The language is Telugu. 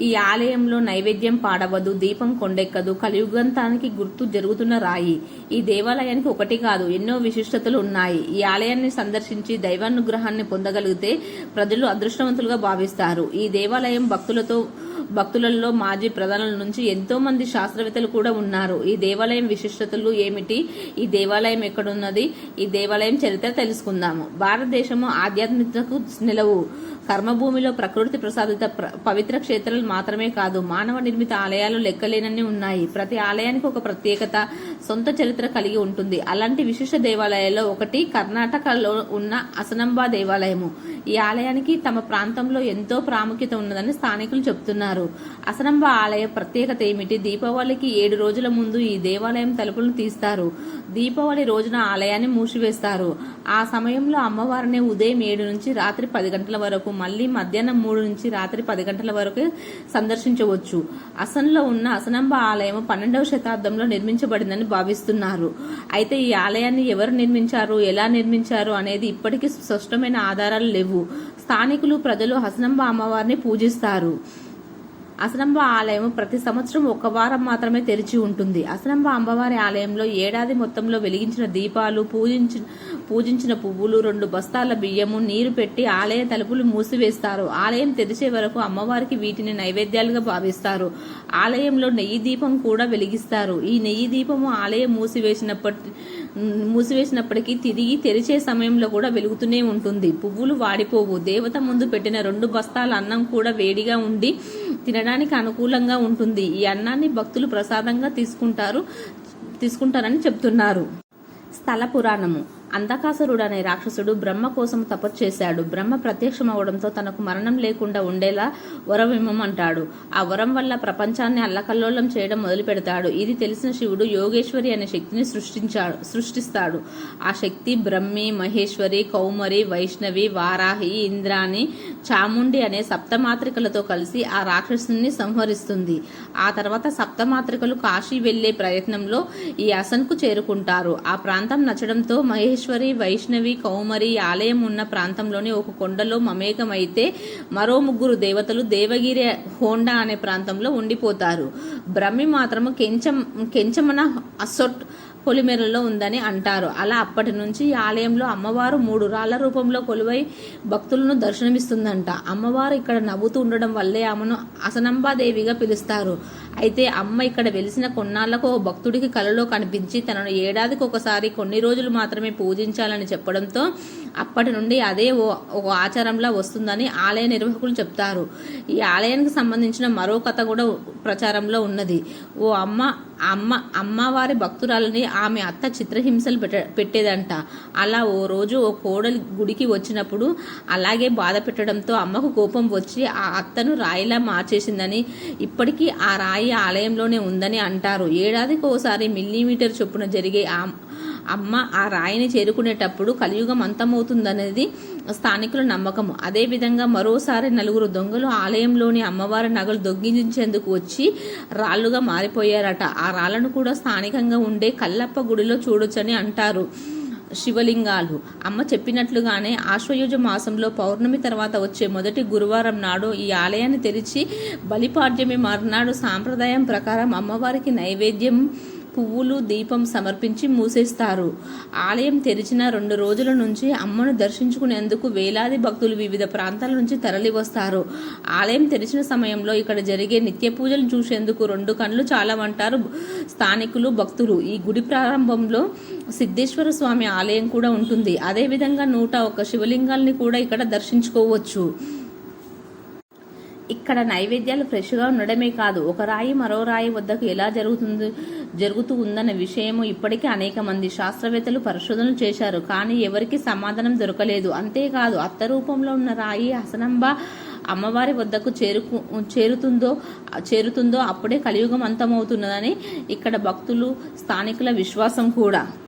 ఈ ఆలయంలో నైవేద్యం పాడవదు దీపం కొండెక్కదు కలియుగంతానికి గుర్తు జరుగుతున్న రాయి. ఈ దేవాలయానికి ఒకటి కాదు ఎన్నో విశిష్టతలు ఉన్నాయి. ఈ ఆలయాన్ని సందర్శించి దైవానుగ్రహాన్ని పొందగలిగితే ప్రజలు అదృష్టవంతులుగా భావిస్తారు. ఈ దేవాలయం భక్తులతో భక్తులలో మాజీ ప్రధానుల నుంచి ఎంతో మంది శాస్త్రవేత్తలు కూడా ఉన్నారు. ఈ దేవాలయం విశిష్టతలు ఏమిటి? ఈ దేవాలయం ఎక్కడున్నది? ఈ దేవాలయం చరిత్ర తెలుసుకుందాము. భారతదేశము ఆధ్యాత్మికతకు నిలవు. కర్మభూమిలో ప్రకృతి ప్రసాదిత పవిత్ర క్షేత్రాలు మాత్రమే కాదు మానవ నిర్మిత ఆలయాలు లెక్కలేనన్ని ఉన్నాయి. ప్రతి ఆలయానికి ఒక ప్రత్యేకత సొంత చరిత్ర కలిగి ఉంటుంది. అలాంటి విశిష్ట దేవాలయాల్లో ఒకటి కర్ణాటకలో ఉన్న అసనంబా దేవాలయము. ఈ ఆలయానికి తమ ప్రాంతంలో ఎంతో ప్రాముఖ్యత ఉన్నదని స్థానికులు చెబుతున్నారు అసనంబా ఆలయ ప్రత్యేకత ఏమిటి? దీపావళికి ఏడు రోజుల ముందు ఈ దేవాలయం తలుపులను తీస్తారు. దీపావళి రోజున ఆలయాన్ని మూసివేస్తారు. ఆ సమయంలో అమ్మవారిని ఉదయం ఏడు నుంచి రాత్రి పది గంటల వరకు మళ్ళీ మధ్యాహ్నం మూడు నుంచి రాత్రి పది గంటల వరకు సందర్శించవచ్చు. అసన్లో ఉన్న అసనంబ ఆలయం పన్నెండవ శతాబ్దంలో నిర్మించబడిందని భావిస్తున్నారు. అయితే ఈ ఆలయాన్ని ఎవరు నిర్మించారు ఎలా నిర్మించారు అనేది ఇప్పటికీ స్పష్టమైన ఆధారాలు లేవు. స్థానికులు ప్రజలు హసనంబ అమ్మవారిని పూజిస్తారు. అసలంబ ఆలయం ప్రతి సంవత్సరం ఒక వారం మాత్రమే తెరిచి ఉంటుంది. అసలంబ అమ్మవారి ఆలయంలో ఏడాది మొత్తంలో వెలిగించిన దీపాలు పూజించిన పూజించిన పువ్వులు రెండు బస్తాల బియ్యము నీరు పెట్టి ఆలయ తలుపులు మూసివేస్తారు. ఆలయం తెరిచే వరకు అమ్మవారికి వీటిని నైవేద్యాలుగా భావిస్తారు. ఆలయంలో నెయ్యి దీపం కూడా వెలిగిస్తారు. ఈ నెయ్యి దీపము ఆలయం మూసివేసినప్పటి మూసివేసినప్పటికీ తిరిగి తెరిచే సమయంలో కూడా వెలుగుతూనే ఉంటుంది. పువ్వులు వాడిపోవు. దేవత ముందు పెట్టిన రెండు బస్తాల అన్నం కూడా వేడిగా ఉండి తినడానికి అనుకూలంగా ఉంటుంది. ఈ అన్నాన్ని భక్తులు ప్రసాదంగా తీసుకుంటారు తీసుకుంటారని చెప్తున్నారు. స్థల పురాణము. అంధకాసురుడు అనే రాక్షసుడు బ్రహ్మ కోసం తపస్సు చేశాడు. బ్రహ్మ ప్రత్యక్షమవడంతో తనకు మరణం లేకుండా ఉండేలా వరం ఇమ్మమంటాడు ఆ వరం వల్ల ప్రపంచాన్ని అల్లకల్లోలం చేయడం మొదలు పెడతాడు ఇది తెలిసిన శివుడు యోగేశ్వరి అనే శక్తిని సృష్టించాడు సృష్టిస్తాడు. ఆ శక్తి బ్రహ్మి మహేశ్వరి కౌమరి వైష్ణవి వారాహి ఇంద్రాణి చాముండి అనే సప్తమాత్రికలతో కలిసి ఆ రాక్షసుని సంహరిస్తుంది. ఆ తర్వాత సప్తమాత్రికలు కాశీ వెళ్ళే ప్రయత్నంలో ఈ అసన్కు చేరుకుంటారు. ఆ ప్రాంతం నచ్చడంతో మహేశ్వరి వైష్ణవి కౌమరి ఆలయం ఉన్న ప్రాంతంలోని ఒక కొండలో మమేకమైతే మరో ముగ్గురు దేవతలు దేవగిరి హోండా అనే ప్రాంతంలో ఉండిపోతారు. బ్రహ్మి మాత్రము కెంచం కెంచమన అసొట్ కొలిమెరలో ఉందని అంటారు. అలా అప్పటి నుంచి ఈ ఆలయంలో అమ్మవారు మూడు రాళ్ళ రూపంలో కొలువై భక్తులను దర్శనమిస్తుందంట. అమ్మవారు ఇక్కడ నవ్వుతూ ఉండడం వల్లే ఆమెను అసనంబాదేవిగా పిలుస్తారు. అయితే అమ్మ ఇక్కడ వెలిసిన కొన్నాళ్ళకు ఓ భక్తుడికి కలలో కనిపించి తనను ఏడాదికి ఒకసారి కొన్ని రోజులు మాత్రమే పూజించాలని చెప్పడంతో అప్పటి నుండి అదే ఓ ఒక ఆచారంలా వస్తుందని ఆలయ నిర్వాహకులు చెప్తారు. ఈ ఆలయానికి సంబంధించిన మరో కథ కూడా ప్రచారంలో ఉన్నది. ఓ అమ్మ అమ్మ అమ్మవారి భక్తురాలని ఆమె అత్త చిత్రహింసలు పెట్ట పెట్టేదంట. అలా ఓ రోజు ఓ కోడలి గుడికి వచ్చినప్పుడు అలాగే బాధ పెట్టడంతో అమ్మకు కోపం వచ్చి ఆ అత్తను రాయిలా మార్చేసిందని ఇప్పటికీ ఆ రాయి ఆలయంలోనే ఉందని అంటారు. ఏడాదికి ఓసారి మిల్లీమీటర్ చొప్పున జరిగే ఆ అమ్మ ఆ రాయిని చేరుకునేటప్పుడు కలియుగం అంతమవుతుందనేది స్థానికుల నమ్మకము అదేవిధంగా మరోసారి నలుగురు దొంగలు ఆలయంలోని అమ్మవారి నగలు దొంగిలించేందుకు వచ్చి రాళ్ళుగా మారిపోయారట. ఆ రాళ్ళను కూడా స్థానికంగా ఉండే కల్లప్ప గుడిలో చూడొచ్చని అంటారు. శివలింగాలు. అమ్మ చెప్పినట్లుగానే ఆశ్వయుజ మాసంలో పౌర్ణమి తర్వాత వచ్చే మొదటి గురువారం నాడు ఈ ఆలయాన్ని తెరిచి బలిపాడ్యమి మర్నాడు సాంప్రదాయం ప్రకారం అమ్మవారికి నైవేద్యం పువ్వులు దీపం సమర్పించి మూసేస్తారు. ఆలయం తెరిచిన రెండు రోజుల నుంచి అమ్మను దర్శించుకునేందుకు వేలాది భక్తులు వివిధ ప్రాంతాల నుంచి తరలివస్తారు. ఆలయం తెరిచిన సమయంలో ఇక్కడ జరిగే నిత్య పూజలు చూసేందుకు రెండు కళ్ళు చాలవంటారు స్థానికులు భక్తులు. ఈ గుడి ప్రారంభంలో సిద్ధేశ్వర స్వామి ఆలయం కూడా ఉంటుంది. అదేవిధంగా నూట ఒక శివలింగాల్ని కూడా ఇక్కడ దర్శించుకోవచ్చు. ఇక్కడ నైవేద్యాలు ఫ్రెష్గా ఉండడమే కాదు. ఒక రాయి మరో రాయి వద్దకు ఎలా జరుగుతుంది జరుగుతూ ఉందన్న విషయము ఇప్పటికీ అనేక మంది శాస్త్రవేత్తలు పరిశోధనలు చేశారు. కానీ ఎవరికి సమాధానం దొరకలేదు. అంతేకాదు అత్త రూపంలో ఉన్న రాయి హసనంబ అమ్మవారి వద్దకు చేరుకు చేరుతుందో చేరుతుందో అప్పుడే కలియుగం అంతమవుతున్నదని ఇక్కడ భక్తులు స్థానికుల విశ్వాసం కూడా.